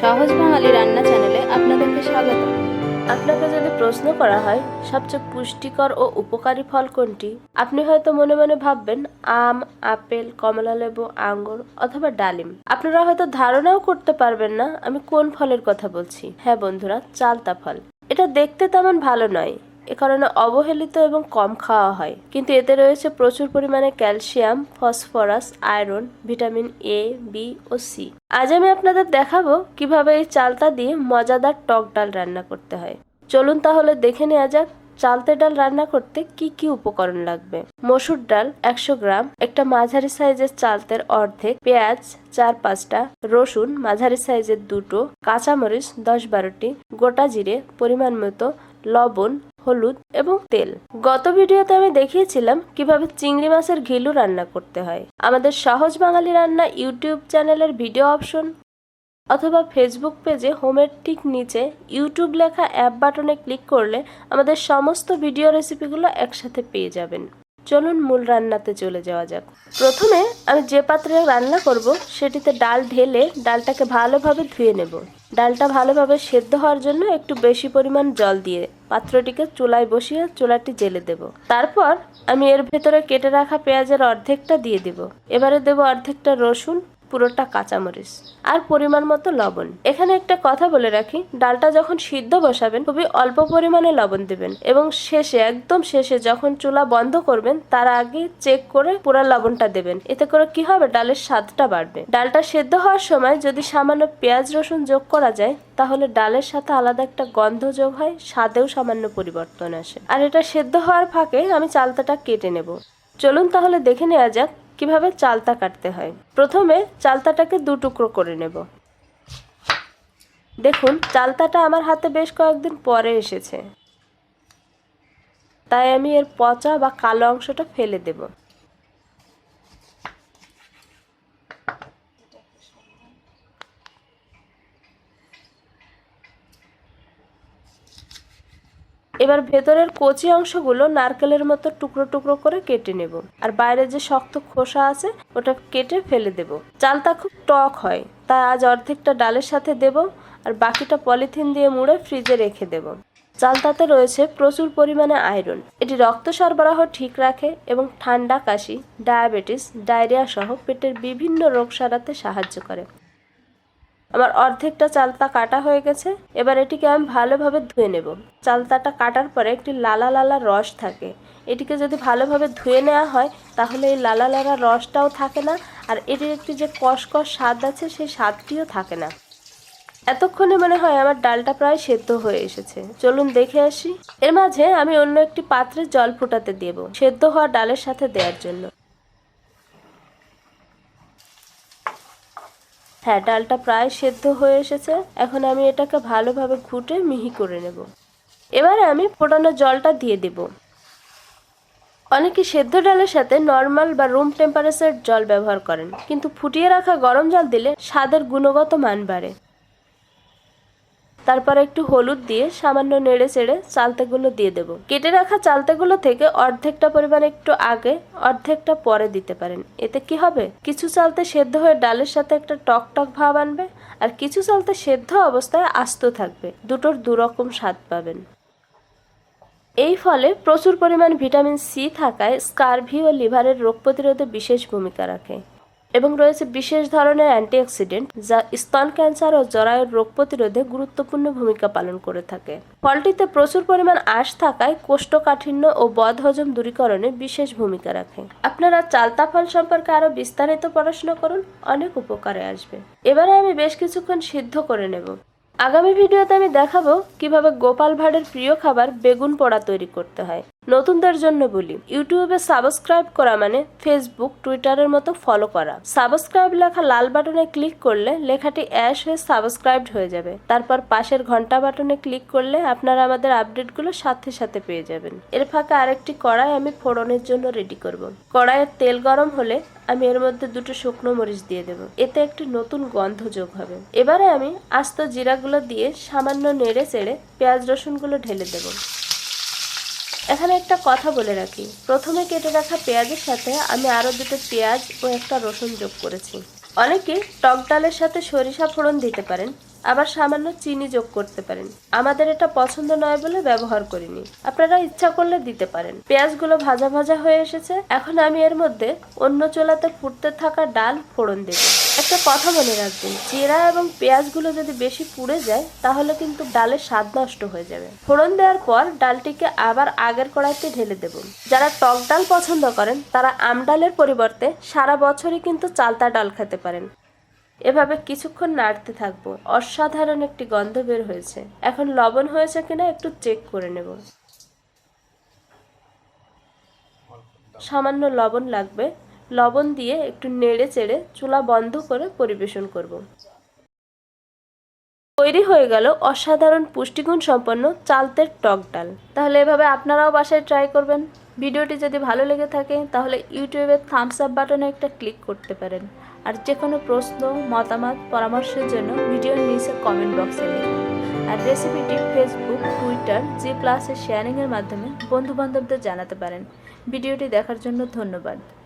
সহজ বাঙালি রান্না চ্যানেলে আপনাদেরকে স্বাগত। আপনাকে যদি প্রশ্ন করা হয়, সবচেয়ে পুষ্টিকর ও উপকারী ফল কোনটি? আপনি হয়তো মনে মনে ভাববেন, আম, আপেল, কমলা লেবু, আঙ্গুর অথবা ডালিম। আপনারা হয়তো ধারণাও করতে পারবেন না আমি কোন ফলের কথা বলছি। হ্যাঁ বন্ধুরা, চালতা ফল। এটা দেখতে তেমন ভালো নয়। এ কারণে অবহেলিত এবং কম খাওয়া হয়। কিন্তু এতে রয়েছে প্রচুর পরিমাণে calcium, phosphorus, iron, vitamin A B O C আজ আমি আপনাদের দেখাবো কীভাবে এই চালতা দিয়ে মজাদার টক ডাল রান্না করতে হয়। চলুন তাহলে দেখে নেওয়া যাক চালতে ডাল রান্না করতে কি কি উপকরণ লাগবে। মসুর ডাল একশো গ্রাম, একটা মাঝারি সাইজের চালতের অর্ধেক, পেঁয়াজ চার পাঁচটা, রসুন মাঝারি সাইজের দুটো, কাঁচামরিচ দশ বারোটি, গোটা জিরে পরিমাণ মতো লবণ, হলুদ এবং তেল। গত ভিডিওতে আমি দেখিয়েছিলাম কীভাবে চিংড়ি মাছের ঘিলু রান্না করতে হয়। আমাদের সহজ বাঙালি রান্না ইউটিউব চ্যানেলের ভিডিও অপশন অথবা ফেসবুক পেজে হোমের ঠিক নিচে ইউটিউব লেখা অ্যাপ বাটনে ক্লিক করলে আমাদের সমস্ত ভিডিও রেসিপিগুলো একসাথে পেয়ে যাবেন। চলুন মূল রান্নাতে চলে যাওয়া যাক। প্রথমে আমি যে পাত্রে রান্না করব, সেটিতে ডাল ঢেলে ডালটাকে ভালোভাবে ধুয়ে নেব। ডালটা ভালোভাবে সেদ্ধ হওয়ার জন্য একটু বেশি পরিমাণ জল দিয়ে পাত্রটিকে চুলায় বসিয়ে চুলাটি জেলে দেব। তারপর আমি এর ভেতরে কেটে রাখা পেঁয়াজের অর্ধেকটা দিয়ে দেব। এবারে দেব অর্ধেকটা রসুন পুরোটা কাঁচামরিচ আর পরিমাণ মতো লবণ। এখানে একটা কথা বলে রাখি, ডালটা যখন সিদ্ধ বসাবেন, খুবই অল্প পরিমাণে লবণ দেবেন এবং শেষে, একদম শেষে যখন চুলা বন্ধ করবেন, তার আগে চেক করে পুরো লবণটা দেবেন। এতে করে কি হবে? ডালের স্বাদটা বাড়বে। ডালটা সেদ্ধ হওয়ার সময় যদি সামান্য পেঁয়াজ রসুন যোগ করা যায়, তাহলে ডালের সাথে আলাদা একটা গন্ধ যোগ হয়, স্বাদেও সামান্য পরিবর্তন আসে। আর এটা সেদ্ধ হওয়ার ফাঁকে আমি চালতাটা কেটে নেব। চলুন তাহলে দেখে নেওয়া যাক কীভাবে চালতা কাটতে হয়। প্রথমে চালতাটাকে দু টুকরো করে নেব। দেখুন, চালতাটা আমার হাতে বেশ কয়েকদিন পরে এসেছে। তাই আমি এর পচা বা কালো অংশটা ফেলে দেব। এবার ভেতরের কচি অংশগুলো নারকেলের মতো টুকরো টুকরো করে কেটে নেব। আর বাইরে যে শক্ত খোসা আছে, ওটা কেটে ফেলে দেব। চালটা খুব টক হয়, তাই আজ অর্ধেকটা ডালের সাথে দেব আর বাকিটা পলিথিন দিয়ে মুড়ে ফ্রিজে রেখে দেব। চালতাতে রয়েছে প্রচুর পরিমাণে আয়রন। এটি রক্ত সরবরাহ ঠিক রাখে এবং ঠান্ডা কাশি, ডায়াবেটিস, ডায়রিয়া সহ পেটের বিভিন্ন রোগ সারাতে সাহায্য করে। আমার অর্ধেকটা চালতা কাটা হয়ে গেছে। এবার এটিকে আমি ভালোভাবে ধুয়ে নেব। চালতাটা কাটার পরে একটি লালা লালা রস থাকে। এটিকে যদি ভালোভাবে ধুয়ে নেওয়া হয়, তাহলে এই লালা লালা রসটাও থাকে না, আর এটির একটি যে কষকষ স্বাদ আছে, সেই স্বাদটিও থাকে না। এতক্ষণে মনে হয় আমার ডালটা প্রায় সেদ্ধ হয়ে এসেছে। চলুন দেখে আসি। এর মাঝে আমি অন্য একটি পাত্রে জল ফোটাতে দেব, সেদ্ধ হওয়া ডালের সাথে দেওয়ার জন্য। হ্যাঁ ডালটা প্রায় সেদ্ধ হয়ে এসেছে। এখন আমি এটাকে ভালোভাবে ঘুটে মিহি করে নেব। এবারে আমি ফোটানো জলটা দিয়ে দেব। অনেকে সেদ্ধ ডালের সাথে নর্মাল বা রুম টেম্পারেচার জল ব্যবহার করেন, কিন্তু ফুটিয়ে রাখা গরম জল দিলে স্বাদের গুণগত মান বাড়ে। তারপর একটু হলুদ দিয়ে সামান্য নেড়ে চেড়ে চালতেগুলো দিয়ে দেব। কেটে রাখা চালতেগুলো থেকে অর্ধেকটা পরিমাণ একটু আগে, অর্ধেকটা পরে দিতে পারেন। এতে কি হবে? কিছু চালতে সেদ্ধ হয়ে ডালের সাথে একটা টক টক ভাব আনবে আর কিছু চালতে সেদ্ধ অবস্থায় আস্ত থাকবে। দুটোর দুরকম স্বাদ পাবেন। এই ফলে প্রচুর পরিমাণ ভিটামিন সি থাকায় স্কারভি ও লিভারের রোগ প্রতিরোধে বিশেষ ভূমিকা রাখে। এবং রয়েছে বিশেষ ধরনের অ্যান্টিঅক্সিডেন্ট যা স্তন ক্যান্সার ও জরায়ুর রোগ প্রতিরোধে গুরুত্বপূর্ণ ভূমিকা পালন করে থাকে। ফলটিতে প্রচুর পরিমাণ আঁশ থাকায় কোষ্ঠকাঠিন্য ও বদহজম দূরীকরণে বিশেষ ভূমিকা রাখে। আপনারা চালতা ফল সম্পর্কে আরও বিস্তারিত পড়াশোনা করুন, অনেক উপকারে আসবে। এবারে আমি বেশ কিছুক্ষণ সিদ্ধ করে নেব। আগামী ভিডিওতে আমি দেখাবো কীভাবে গোপাল ভাঁড়ের প্রিয় খাবার বেগুন পোড়া তৈরি করতে হয়। নতুনদের জন্য বলি, ইউটিউবে সাবস্ক্রাইব করা মানে ফেসবুক টুইটারের মতো ফলো করা। সাবস্ক্রাইব লেখা লাল বাটনে ক্লিক করলে লেখাটি অ্যাশ হয়ে সাবস্ক্রাইবড হয়ে যাবে। তারপর পাশের ঘণ্টা বাটনে ক্লিক করলে আপনারা আমাদের আপডেটগুলো সাথে সাথে পেয়ে যাবেন। এর ফাঁকে আরেকটি কড়াই আমি ফোড়নের জন্য রেডি করব। কড়াইয়ের তেল গরম হলে আমি এর মধ্যে দুটো শুকনো মরিচ দিয়ে দেবো। এতে একটি নতুন গন্ধ যোগ হবে। এবারে আমি আস্ত জিরাগুলো দিয়ে সামান্য নেড়ে চেড়ে পেঁয়াজ রসুনগুলো ঢেলে দেবো। এখানে একটা কথা বলে রাখি। প্রথমে কেটে রাখা পেঁয়াজের সাথে আমি আরও দুটো পেঁয়াজ ও একটা রসুন যোগ করেছি। অনেকে টক ডালের সাথে সরিষা ফোড়ন দিতে পারেন আবার সামান্য চিনি যোগ করতে পারেন। আমাদের এটা পছন্দ নয় বলে ব্যবহার করিনি। আপনারা ইচ্ছা করলে দিতে পারেন। পেঁয়াজগুলো ভাজা ভাজা হয়ে এসেছে। এখন আমি এর মধ্যে অন্য চোলাতে ফুটতে থাকা ডাল ফোড়ন দেব। একটা কথা মনে রাখবেন জিরা এবং পেঁয়াজগুলো যদি বেশি পুড়ে যায়, তাহলে কিন্তু ডালের স্বাদ নষ্ট হয়ে যাবে। ফোড়ন দেওয়ার পর ডালটিকে আবার আগের কড়াইতে ঢেলে দেব। যারা টক ডাল পছন্দ করেন, তারা আম ডালের পরিবর্তে সারা বছরই কিন্তু চালতা ডাল খেতে পারেন। এভাবে কিছুক্ষণ নাড়তে থাকব। অসাধারণ একটি গন্ধ বের হয়েছে। এখন লবণ হয়েছে কিনা একটু চেক করে নেব। সামান্য লবণ লাগবে। লবণ দিয়ে একটু নেড়ে চেড়ে চুলা বন্ধ করে পরিবেশন করব। তৈরি হয়ে গেল অসাধারণ পুষ্টিগুণ সম্পন্ন চালতের টক ডাল। তাহলে এভাবে আপনারাও বাসায় ট্রাই করবেন। ভিডিওটি যদি ভালো লেগে থাকে, তাহলে ইউটিউবের থামস আপ বাটনে একটা ক্লিক করতে পারেন। আর যে কোনো প্রশ্ন, মতামত, পরামর্শের জন্য ভিডিও নিচে কমেন্ট বক্সে লিখুন। আর রেসিপিটি ফেসবুক টুইটার জি প্লাসের শেয়ারিংয়ের মাধ্যমে বন্ধুবান্ধবদের জানাতে পারেন। ভিডিওটি দেখার জন্য ধন্যবাদ।